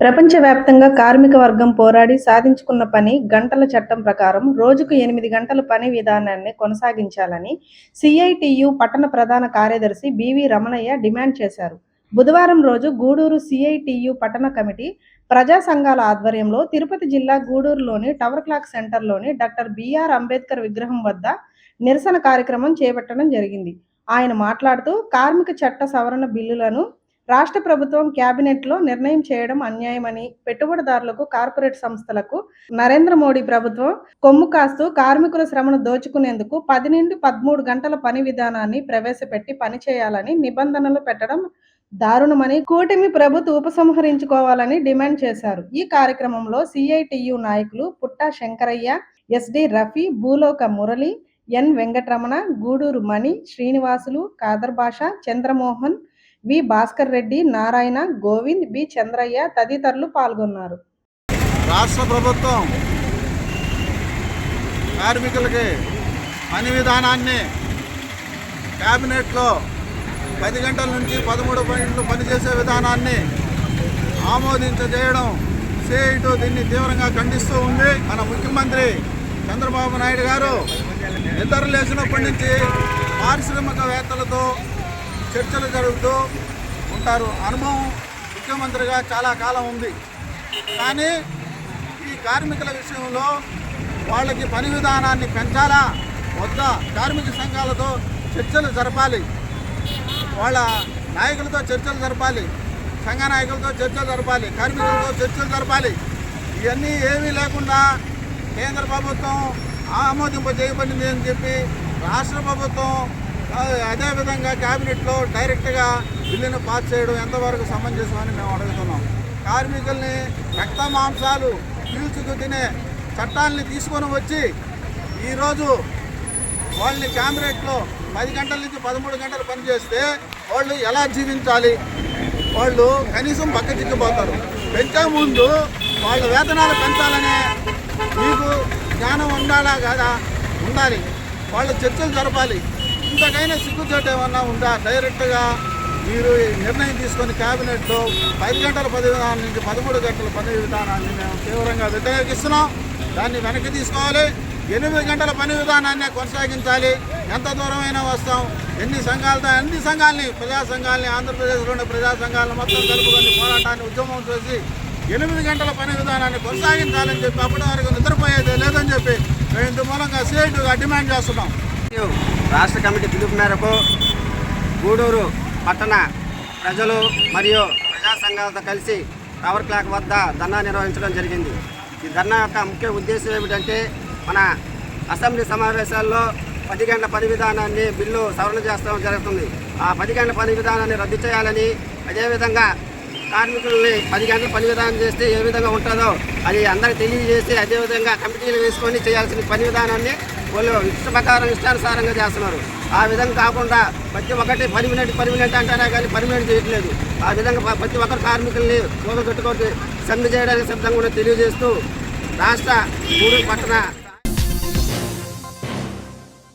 ప్రపంచవ్యాప్తంగా కార్మిక వర్గం పోరాడి సాధించుకున్న పని గంటల చట్టం ప్రకారం రోజుకు ఎనిమిది గంటల పని విధానాన్ని కొనసాగించాలని సిఐటియు పట్టణ ప్రధాన కార్యదర్శి బివి రమణయ్య డిమాండ్ చేశారు. బుధవారం రోజు గూడూరు సిఐటియు పట్టణ కమిటీ ప్రజా సంఘాల ఆధ్వర్యంలో తిరుపతి జిల్లా గూడూరులోని టవర్ క్లాక్ సెంటర్లోని డాక్టర్ బిఆర్ అంబేద్కర్ విగ్రహం వద్ద నిరసన కార్యక్రమం చేపట్టడం జరిగింది. ఆయన మాట్లాడుతూ కార్మిక చట్ట సవరణ బిల్లులను రాష్ట్ర ప్రభుత్వం క్యాబినెట్లో నిర్ణయం చేయడం అన్యాయమని పెట్టుబడిదారులకు కార్పొరేట్ సంస్థలకు నరేంద్ర మోడీ ప్రభుత్వం కొమ్ము కాస్తూ కార్మికుల శ్రమను దోచుకునేందుకు పది నుండి పదమూడు గంటల పని విధానాన్ని ప్రవేశపెట్టి పనిచేయాలని నిబంధనలు పెట్టడం దారుణమని కూటమి ప్రభుత్వ ఉపసంహరించుకోవాలని డిమాండ్ చేశారు. ఈ కార్యక్రమంలో సిఐటియు నాయకులు పుట్టా శంకరయ్య ఎస్డి రఫీ భూలోక మురళి ఎన్ వెంకటరమణ గూడూరు మణి శ్రీనివాసులు కాదర్ భాష చంద్రమోహన్ వి. భాస్కర్ రెడ్డి నారాయణ గోవింద్ బి చంద్రయ్య తదితరులు పాల్గొన్నారు. రాష్ట్ర ప్రభుత్వం కార్మికులకి పని విధానాన్ని క్యాబినెట్లో పది గంటల నుంచి పదమూడు పాయింట్లు పనిచేసే విధానాన్ని ఆమోదించజేయడం సేటు దీన్ని తీవ్రంగా ఖండిస్తూ ఉంది. మన ముఖ్యమంత్రి చంద్రబాబు నాయుడు గారు నిద్ర లేచినప్పటి నుంచి పారిశ్రామికవేత్తలతో చర్చలు జరుగుతూ ఉంటారు. అనుభవం ముఖ్యమంత్రిగా చాలా కాలం ఉంది. కానీ ఈ కార్మికుల విషయంలో వాళ్ళకి పని విధానాన్ని పెంచాలా? వద్దా? కార్మిక సంఘాలతో చర్చలు జరపాలి. వాళ్ళ నాయకులతో చర్చలు జరపాలి. సంఘ నాయకులతో చర్చలు జరపాలి. కార్మికులతో చర్చలు జరపాలి. ఇవన్నీ ఏమీ లేకుండా కేంద్ర ప్రభుత్వం ఆమోదింప చేయబడింది అని చెప్పి రాష్ట్ర ప్రభుత్వం అదేవిధంగా క్యాబినెట్లో డైరెక్ట్గా బిల్లును పాస్ చేయడం ఎంతవరకు సమంజసమని మేము అడుగుతున్నాం. కార్మికుల్ని రక్త మాంసాలు పీల్చుకు తినే చట్టాలని తీసుకొని వచ్చి ఈరోజు వాళ్ళని క్యాబినెట్లో పది గంటల నుంచి పదమూడు గంటలు పనిచేస్తే వాళ్ళు ఎలా జీవించాలి? వాళ్ళు కనీసం పక్క చిక్కిపోతారు పెంచే ముందు వాళ్ళ వేతనాలు పెంచాలనే మీకు జ్ఞానం ఉండాలా కాదా? ఉండాలి. వాళ్ళ చర్చలు జరపాలి. ఇంతకైనా సిగ్గుచేట ఏమన్నా ఉందా? డైరెక్ట్గా మీరు ఈ నిర్ణయం తీసుకొని క్యాబినెట్లో పది గంటల పది విధానం నుంచి పదమూడు గంటల పని విధానాన్ని మేము తీవ్రంగా వ్యతిరేకిస్తున్నాం. దాన్ని వెనక్కి తీసుకోవాలి. ఎనిమిది గంటల పని విధానాన్ని కొనసాగించాలి. ఎంత దూరమైనా వస్తాం. ఎన్ని సంఘాలతో అన్ని సంఘాలని? ప్రజా సంఘాలని ఆంధ్రప్రదేశ్లోని ప్రజా సంఘాలను మొత్తం కలుపుకొని పోరాటాన్ని ఉద్యమం చేసి ఎనిమిది గంటల పని విధానాన్ని కొనసాగించాలని చెప్పి అప్పటి వరకు నిద్రపోయేది లేదని చెప్పి మేము ఇందు మూలంగా సేటుగా డిమాండ్ చేస్తున్నాం. రాష్ట్ర కమిటీ పిలుపు మేరకు గూడూరు పట్టణ ప్రజలు మరియు ప్రజా సంఘాలతో కలిసి టవర్ క్లాక్ వద్ద ధర్నా నిర్వహించడం జరిగింది. ఈ ధర్నా యొక్క ముఖ్య ఉద్దేశం ఏమిటంటే మన అసెంబ్లీ సమావేశాల్లో పది గంటల పని విధానాన్ని బిల్లు సవరణ చేస్తాం జరుగుతుంది. ఆ పది గంటల పని విధానాన్ని రద్దు చేయాలని అదేవిధంగా కార్మికుల్ని పది గంటల పని విధానం చేస్తే ఏ విధంగా ఉంటుందో అది అందరికి తెలియజేసి అదేవిధంగా కమిటీలు వేసుకొని చేయాల్సిన పని విధానాన్ని వాళ్ళు ఇష్ట ప్రకారం ఇష్టానుసారంగా చేస్తున్నారు. ఆ విధంగా కాకుండా ప్రతి ఒక్కటి పర్మినెంట్ పర్మినెంట్ అంటారా కానీ పర్మినెంట్ చేయట్లేదు. ఆ విధంగా ప్రతి ఒక్కరు కార్మికుల్ని కూలగొట్టుకొని సమ్మె చేయడానికి సిద్ధంగా తెలియజేస్తూ రాష్ట్ర మూడు పట్టణ